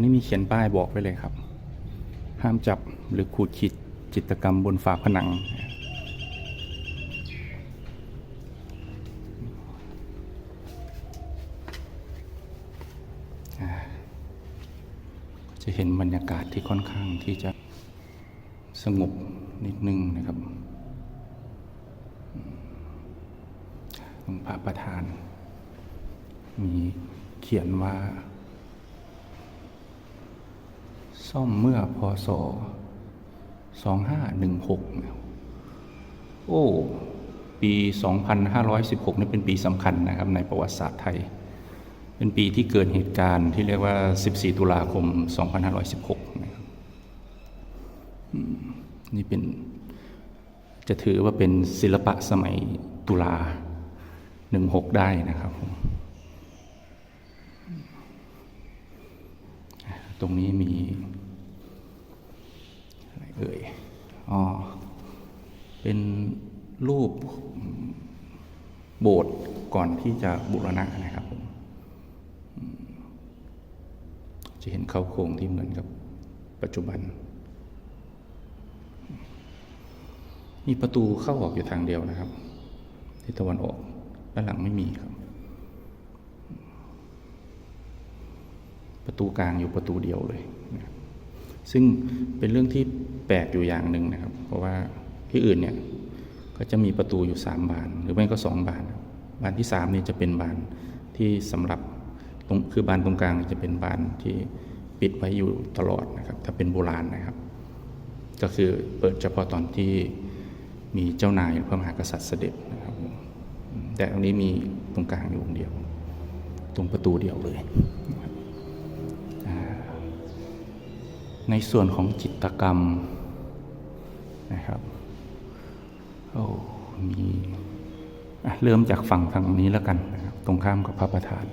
รงนี้มีเขียนป้ายบอกไว้เลยครับ ห้ามจับหรือขูดขีดจิตกรรมบนฝาผนัง จะเห็นบรรยากาศที่ค่อนข้างที่จะสงบนิดนึงนะครับตรงพระประธาน มีเขียนว่า ซ่อมเมื่อพศ2516โอ้ ปี 2516นี่เป็นปีสำคัญนะครับ ในประวัติศาสตร์ไทย เป็นปีที่เกิดเหตุการณ์ที่เรียกว่า 14 ตุลาคม 2516นะครับนี่เป็นจะถือว่าเป็นศิลปะสมัยตุลา 16 ได้นะครับผมตรงนี้มี เอ่ยอ๋อเป็นรูปโบสถ์ก่อนที่จะบูรณะนะครับผมจะเห็นเขาโครงที่เหมือนกับปัจจุบัน มีประตูเข้าออกอยู่ทางเดียวนะครับ ที่ตะวันออกด้านหลังไม่มีครับ ประตูกลางอยู่ประตูเดียวเลย ซึ่งเป็นเรื่องที่ ปลกอยู่อย่างหนึ่งนะครับ เพราะว่าที่อื่นเนี่ยก็จะมีประตูอยู่สามบาน หรือไม่ก็สองบาน บานที่สามนี่จะเป็นบานที่สำหรับตรงคือบานตรงกลางจะเป็นบานที่ปิดไว้อยู่ตลอดนะครับ ถ้าเป็นโบราณนะครับ ก็คือเปิดเฉพาะตอนที่มีเจ้านายพระมหากษัตริย์เสด็จนะครับ แต่ตรงนี้มีตรงกลางอยู่องค์เดียว ตรงประตูเดียวเลย ในส่วนของจิตกรรม นะครับโอ้มีเริ่มจากฝั่งทางนี้แล้วกันนะครับตรงข้ามกับพระประธาน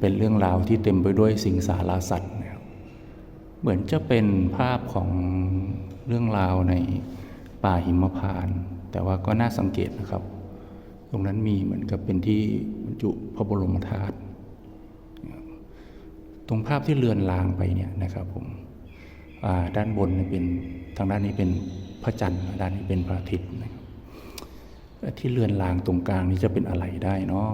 เป็นเรื่องราวที่เต็มไปด้วยสิงสาราสัตว์นะครับเหมือนจะเป็นภาพของเรื่องราวในป่าหิมพานต์แต่ว่าก็น่าสังเกตนะครับ ตรงนั้นมีเหมือนกับเป็นที่บรรจุพระบรมธาตุตรงภาพที่เลือนลางไปเนี่ยนะครับผม ด้านบนเป็นทางด้านนี้เป็นพระจันทร์ด้านนี้เป็นพระอาทิตย์นะที่เลือนลางตรงกลางนี้จะเป็นอะไรได้เนาะ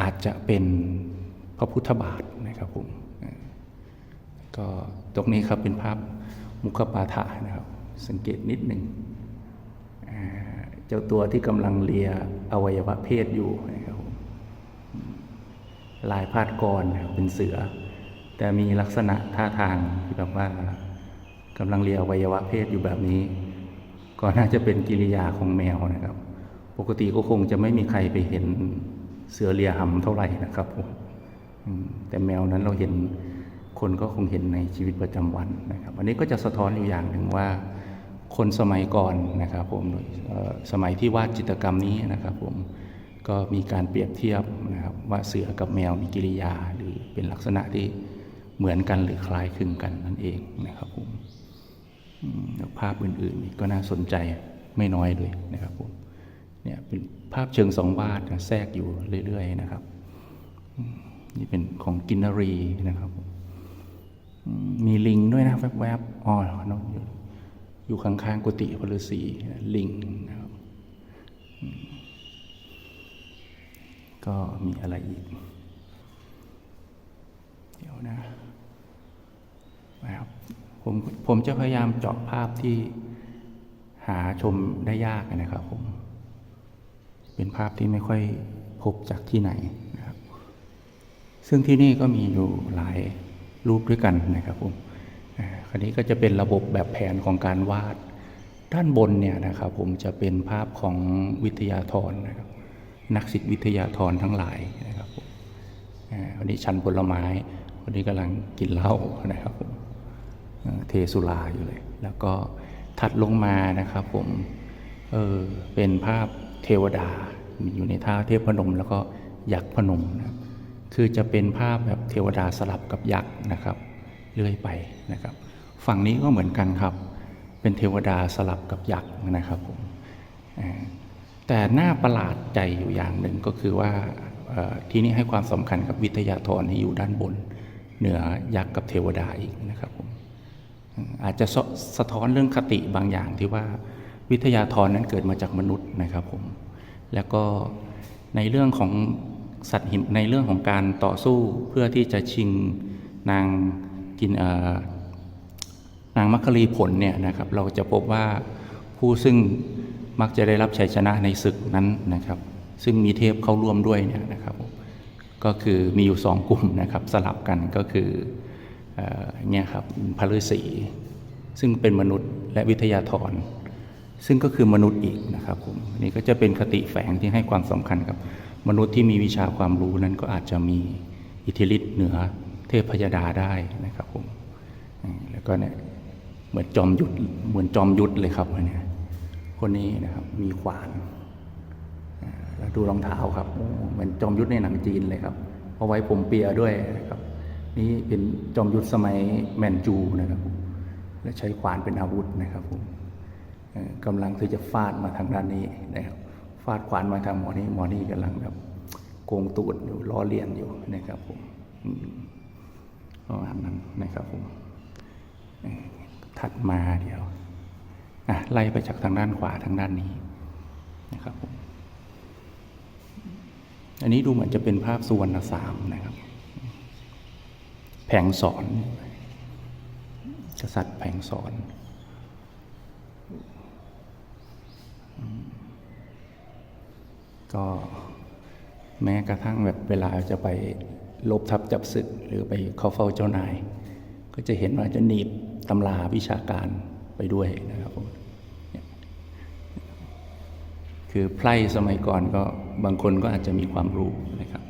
อาจจะเป็นพระพุทธบาทนะครับผมก็ตรงนี้ครับเป็นภาพมุขปาฐะนะครับ สังเกตนิดหนึ่งเจ้าตัวที่กำลังเลียอวัยวะเพศอยู่นะครับลายพาดกรนะรเป็นเสือ แต่มีลักษณะท่าทางที่แบบว่ากำลังเลียอวัยวะเพศอยู่แบบนี้ ก็น่าจะเป็นกิริยาของแมวนะครับ ปกติก็คงจะไม่มีใครไปเห็นเสือเลียหำเท่าไหร่นะครับผมแต่แมวนั้นเราเห็นคนก็คงเห็นในชีวิตประจำวันนะครับ อันนี้ก็จะสะท้อนอยู่อย่างหนึ่งว่าคนสมัยก่อนนะครับผมสมัยที่วาดจิตรกรรมนี้นะครับผมก็มีการเปรียบเทียบนะครับว่าเสือกับแมวมีกิริยาหรือเป็นลักษณะที่ เหมือนกันหรือคล้ายคลึงกันนั่นเองนะครับผมภาพอื่นๆอีกก็น่าสนใจไม่น้อยเลยนะครับผมเนี่ยเป็นภาพเชิงสองวาดแทรกอยู่เรื่อยๆนะครับนี่เป็นของกินนรีนะครับมีลิงด้วยนะแวบๆอ๋อนอะอยู่อยู่ข้างๆกุฏิพระฤาษีลิงนะครับก็มีอะไรอีก เดี๋ยวนะ นะครับผมผมจะพยายามเจาะภาพที่หาชมได้ยากนะครับผม เป็นภาพที่ไม่ค่อยพบจากที่ไหนนะครับ ซึ่งที่นี่ก็มีอยู่หลายรูปด้วยกันนะครับผมอ่าคราวนี้ก็จะเป็นระบบแบบแผนของการวาด ด้านบนเนี่ยนะครับผมจะเป็นภาพของวิทยาธรนะครับ นักศิษย์วิทยาธรทั้งหลายนะครับผมอันนี้ชันผลไม้ วันนี้กำลังกินเหล้านะครับผม เทสุราอยู่เลย แล้วก็ถัดลงมานะครับผมเออเป็นภาพเทวดามีอยู่ในท่าเทพพนม แล้วก็ยักษ์พนมนะคือจะเป็นภาพแบบเทวดาสลับกับยักษ์นะครับเรื่อยไปนะครับ ฝั่งนี้ก็เหมือนกันครับ เป็นเทวดาสลับกับยักษ์นะครับผมแต่หน้าประหลาดใจอยู่อย่างหนึ่งก็คือว่าที่นี่ให้ความสำคัญกับวิทยาธรที่อยู่ด้านบน เหนือยักษ์กับเทวดาอีกนะครับผม อาจจะสะสะท้อนเรื่องคติบางอย่างที่ว่าวิทยาธรนั้นเกิดมาจากมนุษย์นะครับผม แล้วก็ในเรื่องของสัตว์หิมในเรื่องของการต่อสู้เพื่อที่จะชิงนางกินนางมัคคลีผลเนี่ยนะครับ เราจะพบว่าผู้ซึ่งมักจะได้รับชัยชนะในศึกนั้นนะครับ ซึ่งมีเทพเข้าร่วมด้วยเนี่ยนะครับ ก็คือมีอยู่สองกลุ่มนะครับสลับกันก็คือ เอ่อเนี่ยครับพระฤาษีซึ่งเป็นมนุษย์และวิทยาธรซึ่งก็คือมนุษย์อีกนะครับผมอันนี่ก็จะเป็นคติแฝงที่ให้ความสำคัญกับ มนุษย์ที่มีวิชาความรู้นั้นก็อาจจะมีอิทธิฤทธิ์เหนือเทพพยดาได้นะครับผมแล้วก็เนี่ยเหมือนจอมยุทธเหมือนจอมยุทธเลยครับคนเนี้ยคนนี้นะครับมีขวานแล้วดูรองเท้าครับเหมือนจอมยุทธในหนังจีนเลยครับเอาไว้ผมเปียด้วยนะครับ นี่เป็นจอมยุทธสมัยแมนจูนะครับผมและใช้ขวานเป็นอาวุธนะครับผมกำลังที่จะฟาดมาทางด้านนี้นะครับฟาดขวานมาทางหมอนี่หมอนี่กำลังแบบโกงตูดอยู่ล้อเลียนอยู่นะครับผมอืมประมาณนั้นนะครับผมถัดมาเดี๋ยวอะไล่ไปจากทางด้านขวาทางด้านนี้นะครับผมอันนี้ดูเหมือนจะเป็นภาพสุวรรณสามนะครับ แผงสอน กษัตริย์แผงสอนก็แม้กระทั่งแบบเวลาจะไปลบทับจับศึกหรือไปเข้าเฝ้าเจ้านาย ก็จะเห็นว่าจะหนีบตำราวิชาการไปด้วยนะครับผมคือไพร่สมัยก่อนก็บางคนก็อาจจะมีความรู้นะครับ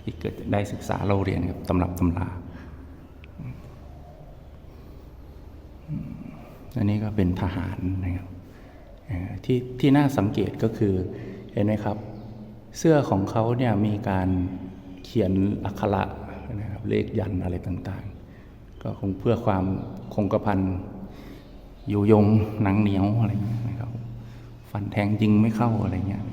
ที่เกิดได้ศึกษาเราเรียนกับตำรับตำรา อันนี้ก็เป็นทหารนะครับที่ที่น่าสังเกตก็คือเห็นไหมครับ เสื้อของเขาเนี่ยมีการเขียนอักขระนะครับเลขยันอะไรต่างๆ ก็คงเพื่อความคงกระพันอยู่ยงหนังเหนียวอะไรเงี้ยนะครับฟันแทงยิงไม่เข้าอะไรเงี้ย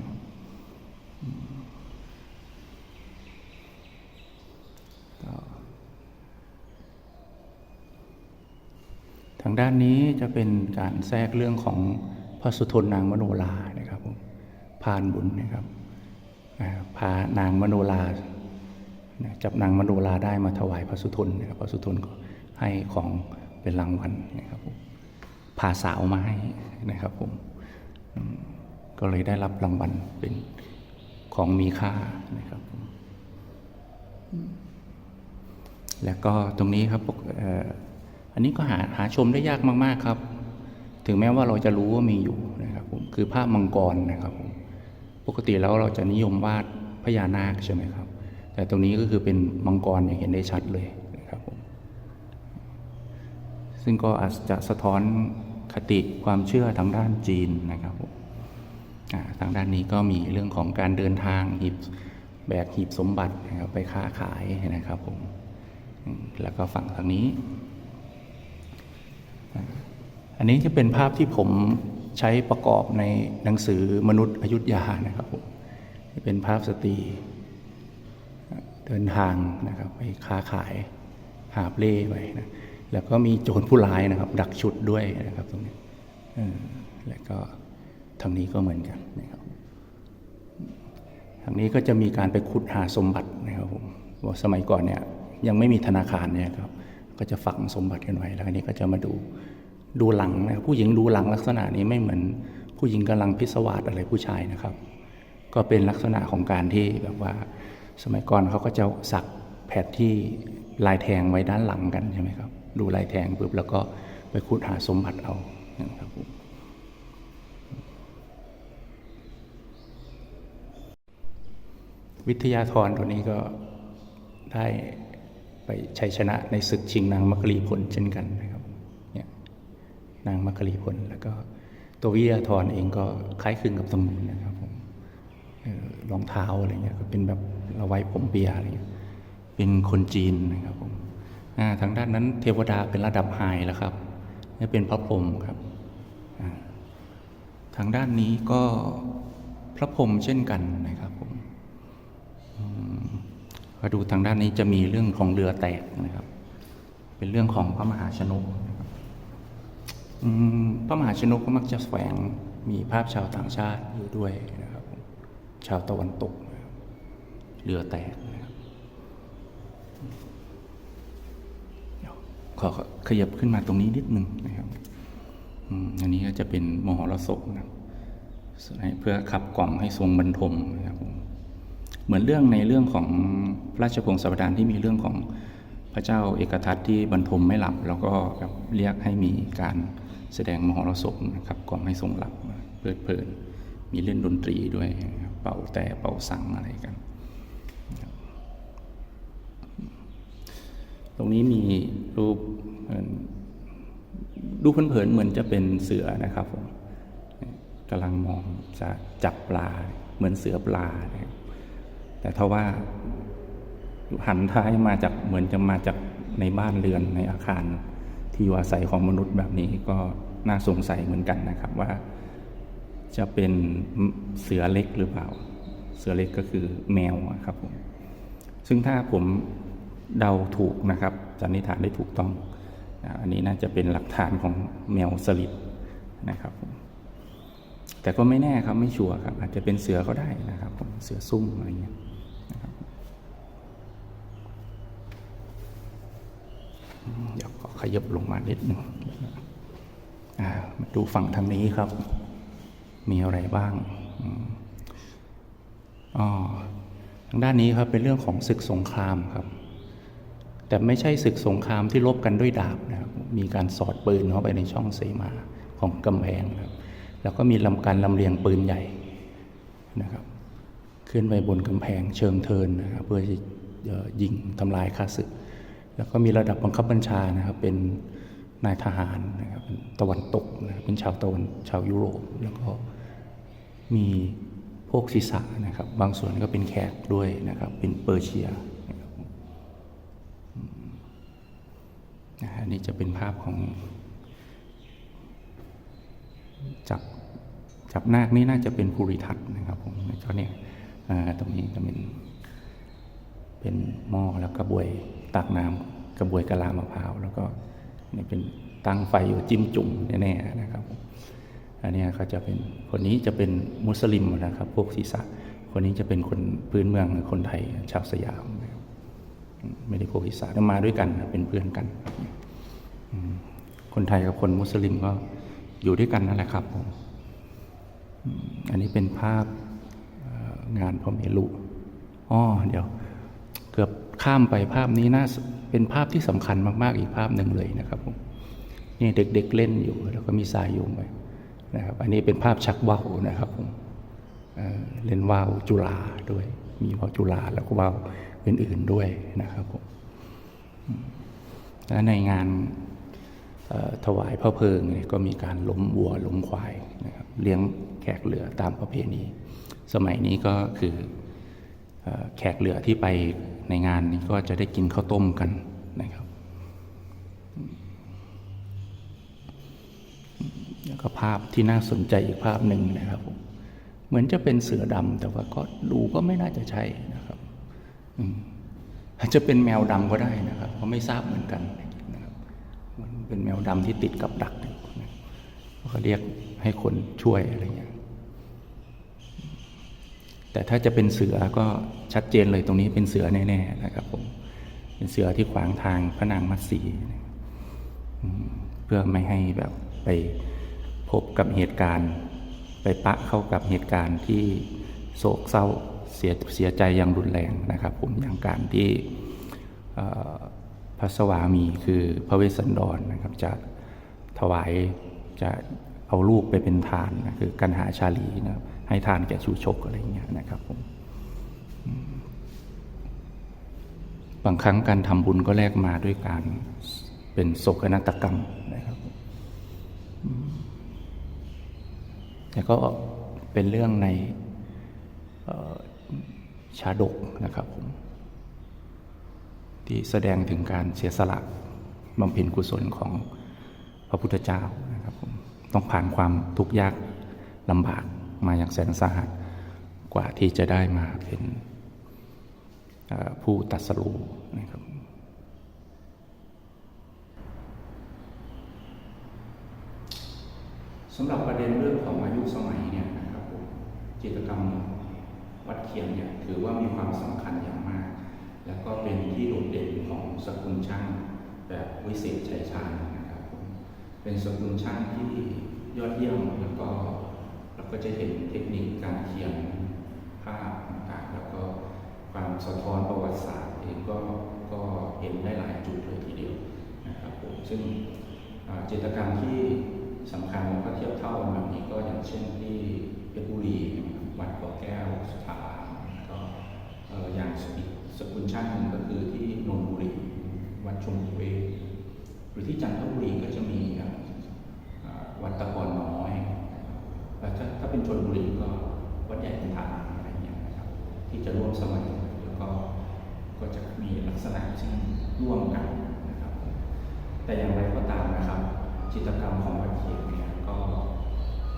างด้านนี้จะเป็นการแทรกเรื่องของพระสุทนนางมโนรานะครับผมพานบุญนะครับพานางมโนราจับนางมโนราได้มาถวายพระสุทนนะครับพระสุทนก็ให้ของเป็นรางวัลนะครับผมพาสาวมาให้นะครับผมก็เลยได้รับรางวัลเป็นของมีค่านะครับผมแล้วก็ตรงนี้ครับ อันนี้ก็หาหาชมได้ยากมากๆครับ ถึงแม้ว่าเราจะรู้ว่ามีอยู่นะครับผมคือภาพมังกรนะครับผมปกติแล้วเราจะนิยมวาดพญานาคใช่ไหมครับ แต่ตรงนี้ก็คือเป็นมังกรอย่างเห็นได้ชัดเลยนะครับผมซึ่งก็อาจจะสะท้อนคติความเชื่อทางด้านจีนนะครับผมทางด้านนี้ก็มีเรื่องของการเดินทางหีบแบกหีบสมบัตินะครับไปค้าขายนะครับผมแล้วก็ฝั่งทางนี้ อันนี้จะเป็นภาพที่ผมใช้ประกอบในหนังสือมนุษย์อยุธยานะครับผมเป็นภาพสตรีเดินทางนะครับไปค้าขายหาเล่ไปนะแล้วก็มีโจรผู้ร้ายนะครับ ดักชุดด้วยนะครับตรงนี้แล้วก็ทางนี้ก็เหมือนกันนะครับทางนี้ก็จะมีการไปขุดหาสมบัตินะครับผมว่าสมัยก่อนเนี่ยยังไม่มีธนาคารเนี่ยครับก็จะฝังสมบัติกันไว้แล้วอันนี้ก็จะมาดู ดูหลังนะครับผู้หญิงดูหลังลักษณะนี้ไม่เหมือนผู้หญิงกำลังพิศวาสอะไรผู้ชายนะครับ ก็เป็นลักษณะของการที่แบบว่า สมัยก่อนเขาก็จะสักแผดที่ลายแทงไว้ด้านหลังกันใช่ไหมครับ ดูลายแทงปุ๊บแล้วก็ไปขุดหาสมบัติเอานะครับวิทยาธรตัวนี้ก็ได้ไปชัยชนะในศึกชิงนางมัคคลีผลเช่นกันนะครับ นางมัคคลีผล แล้วก็ตัววิทยาธรเองก็คล้ายคลึงกับสมุนนะครับผมรองเท้าอะไรเงี้ยก็เป็นแบบเอาไว้ผมเปียอะไรเงี้ยเป็นคนจีนนะครับผมทางด้านนั้นเทวดาเป็นระดับไฮแล้วครับนี่เป็นพระพรหมครับทางด้านนี้ก็พระพรหมเช่นกันนะครับผมมก็ดูทางด้านนี้จะมีเรื่องของเรือแตกนะครับ เป็นเรื่องของพระมหาชนก พระมหาชนกก็มักจะแฝงมีภาพชาวต่างชาติอยู่ด้วยนะครับชาวตะวันตกเรือแตกนะครับขอขยับขึ้นมาตรงนี้นิดนึงนะครับอันนี้ก็จะเป็นมหรสพนะครับเพื่อขับกล่อมให้ทรงบรรทมนะครับเหมือนเรื่องในเรื่องของพระราชพงศาวดารที่มีเรื่องของพระเจ้าเอกทัตที่บรรทมไม่หลับ แล้วก็เรียกให้มีการ แสดงมหรสพนะครับก่อมให้ทรงหลับเพลิดเพลิน มีเล่นดนตรีด้วยเป่าแต่เป่าสังอะไรกันตรงนี้มีรูปดูเผินๆเหมือนจะเป็นเสือนะครับผมกำลังมองจะจับปลาเหมือนเสือปลา แต่ถ้าว่าหันท้ายมาจากเหมือนจะมาจากในบ้านเรือนในอาคารที่อยู่อาศัยของมนุษย์แบบนี้ก็ น่าสงสัยเหมือนกันนะครับว่าจะเป็นเสือเล็กหรือเปล่า เสือเล็กก็คือแมวครับผมซึ่งถ้าผมเดาถูกนะครับสันนิษฐานได้ถูกต้อง อันนี้น่าจะเป็นหลักฐานของแมวสลิดนะครับผมแต่ก็ไม่แน่ครับไม่ชัวร์ครับอาจจะเป็นเสือก็ได้นะครับเสือซุ่มอะไรเงี้ยนะครับเดี๋ยวขอขยับลงมานิดหนึ่ง มาดูฝั่งทางนี้ครับ มีอะไรบ้างอ๋อทางด้านนี้ครับเป็นเรื่องของศึกสงครามครับ แต่ไม่ใช่ศึกสงครามที่ลบกันด้วยดาบนะครับมีการสอดปืนเข้าไปในช่องเสมาของกำแพงครับ แล้วก็มีลำการลำเลียงปืนใหญ่นะครับขึ้นไปบนกำแพงเชิงเทินนะครับเพื่อจะเอ่อยิงทำลายข้าศึก แล้วก็มีระดับบังคับบัญชานะครับเป็น นายทหารนะครับเป็นตะวันตกนะครับเป็นชาวตะวันชาวยุโรป แล้วก็มีพวกศีรษะนะครับ บางส่วนก็เป็นแขกด้วยนะครับ เป็นเปอร์เชียนะครับนะฮะนี่จะเป็นภาพของจับจับนาคนี่น่าจะเป็นภูริทัศน์นะครับผมก็เนี่ยตรงนี้จะเป็นเป็นหม้อแล้วกระบวยตักน้ำกระบวยกะลามะพร้าวแล้วก็ นี่เป็นตั้งไฟอยู่จิ้มจุ่มแน่ๆนะครับ อันนี้ยเขาจะเป็นคนนี้จะเป็นมุสลิมนะครับ พวกศีรษะ คนนี้จะเป็นคนพื้นเมืองคนไทยชาวสยามนะครับไม่ได้พวกอีสานมาด้วยกันเป็นเพื่อนกัน คนไทยกับคนมุสลิมก็อยู่ด้วยกันนั่นแหละครับผมอันนี้เป็นภาพงานพระเมรุอ๋อเดี๋ยวเกือบ ข้ามไปภาพนี้น่าเป็นภาพที่สำคัญมากๆอีกภาพหนึ่งเลยนะครับผมนี่เด็กๆเล่นอยู่แล้วก็มีสายโยงไปนะครับอันนี้เป็นภาพชักว่าวนะครับผมเเล่นว่าวจุฬาด้วย มีว่าวจุฬาแล้วก็ว่าวอื่นๆด้วยนะครับผมและในงานถวายพระเพลิงก็มีการล้มวัวล้มควายนะครับเลี้ยงแขกเหลือตามประเพณี สมัยนี้ก็คือเอ่อแขกเหลือที่ไป ในงานนี้ก็จะได้กินข้าวต้มกันนะครับแล้วก็ภาพที่น่าสนใจอีกภาพหนึ่งนะครับ เหมือนจะเป็นเสือดำแต่ว่าก็ดูก็ไม่น่าจะใช่นะครับอาจจะเป็นแมวดำก็ได้นะครับก็ไม่ทราบเหมือนกันนะครับมันเป็นแมวดำที่ติดกับดักอยู่นะก็เรียกให้คนช่วยอะไรเงี้ยแต่ถ้าจะเป็นเสือก็ ชัดเจนเลยตรงนี้เป็นเสือแน่ๆนะครับผมเป็นเสือที่ขวางทางพระนางมัตสีเพื่อไม่ให้แบบไปพบกับเหตุการณ์ ไปปะเข้ากับเหตุการณ์ที่โศกเศร้าเสียเสียใจอย่างรุนแรงนะครับผมอย่างการที่พระสวามีคือพระเวสสันดรนะครับจะถวายจะเอาลูกไปเป็นทานนะคือกันหาชาลีนะให้ทานแก่ชูชกอะไรอย่างเงี้ยนะครับผม บางครั้งการทำบุญก็แลกมาด้วยการเป็นโศกนาฏกรรมนะครับอืมแล้วก็เป็นเรื่องในชาดกนะครับผมที่แสดงถึงการเสียสละบำเพ็ญกุศลของพระพุทธเจ้านะครับผมต้องผ่านความทุกข์ยากลำบากมาอย่างแสนสาหัสกว่าที่จะได้มาเป็น ผู้ตรัสรู้นะครับสำหรับประเด็นเรื่องของอายุสมัยเนี่ยนะครับผมจิตรกรรมวัดเคียนเนี่ยถือว่ามีความสำคัญอย่างมาก แล้วก็เป็นที่โดดเด่นของสกุลช่างแบบวิเศษชัยชาญนะครับเป็นสกุลช่างที่ยอดเยี่ยมแล้วก็เราก็จะเห็นเทคนิคการเขียนภาพ ความสะท้อนประวัติศาสตร์เองก็ก็เห็นได้หลายจุดเลยทีเดียวนะครับผมซึ่งจิตรกรรมที่สำคัญก็เทียบเท่ากันแบบนี้ก็อย่างเช่นที่เพชรบุรีนะครับวัดกาะแก้วสุธาก็เอ่อย่างสกุลสกุลช่างหนึ่งก็คือที่นนทบุรีวัดชมเวหรือที่จันทบุรีก็จะมีอ่าอ่าวัดตะกอนน้อยแล้วถ้าเป็นชนบุรีก็วัดใหญ่ขุนทางอะไรอย่างเงี้ยนะครับที่จะร่วมสมัย มีลักษณะที่ร่วมกันนะครับ แต่อย่างไรก็ตามนะครับ จิตรกรรมของวัดเขียงเนี่ยก็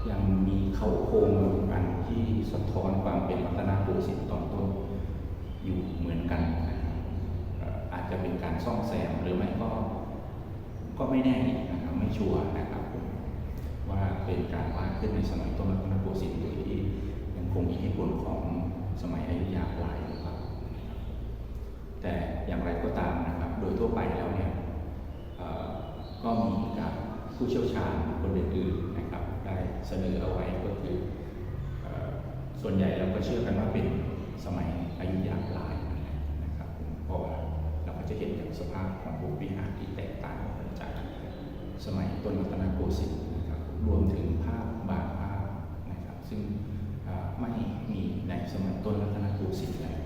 ยังมีเขาโครงอันที่สะท้อนความเป็นวัฒนโกสินทร์ตอนต้นอยู่เหมือนกันนะครับอาจจะเป็นการซ่อมแซมหรือไม่ก็ก็ไม่แน่นะครับไม่ชัวร์นะครับ ว่าเป็นการวาดขึ้นในสมัยต้นรัตนโกสินทร์โดยที่ยังคงมีเหตุผลของสมัยอยุธยาปลายหรือเปล่า แต่อย่างไรก็ตามนะครับ โดยทั่วไปแล้วเนี่ยก็มีกับผู้เชี่ยวชาญคนอื่นๆนะครับ ได้เสนอเอาไว้ก็คืออส่วนใหญ่เราก็เชื่อกันว่าเป็นสมัยอายุยาปลายนะนะครับเพราะว่าเราก็จะเห็นจากสภาพของบุวิหารที่แตกต่างกันจากสมัยต้นรัตนโกสินทร์นะครับรวมถึงภาพบางภาพนะครับ ซึ่งไม่มีในสมัยต้นรัตนโกสินทร์แล้ว